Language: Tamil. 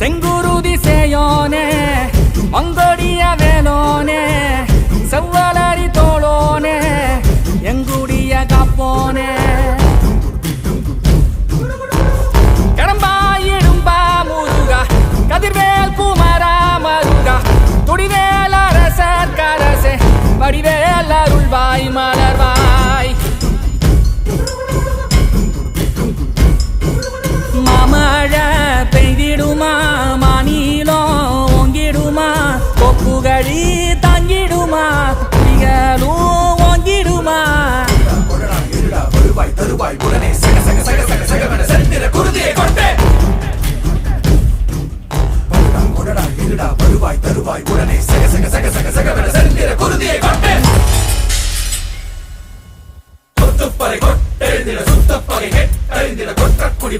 செங்குருதி சேயோனே மங்கோடிய வேலோனே செவ்வலரி தோளோனே எங்குடிய காப்போனே. கடம்பா முருகா கதிர்வேல் குமரா மருகா துடிவேல் அரசர் கரசே வடிவேல் தங்கிடுமா? புலிகளும் ஓங்கிடுமா கொடடா இருடா வருவாய் தருவாய் உடனே சக சக சக சக சகவென செந்திர குருதியை கொண்டே கொடடா கொடடா வருவாய் தருவாய் உடனே சக சக சக சக சகவென செந்திர குருதியை கொண்டே கொத்துப்பறை கொட்டெழுந்திட கெட்டெழுந்திட கொற்றக்குடி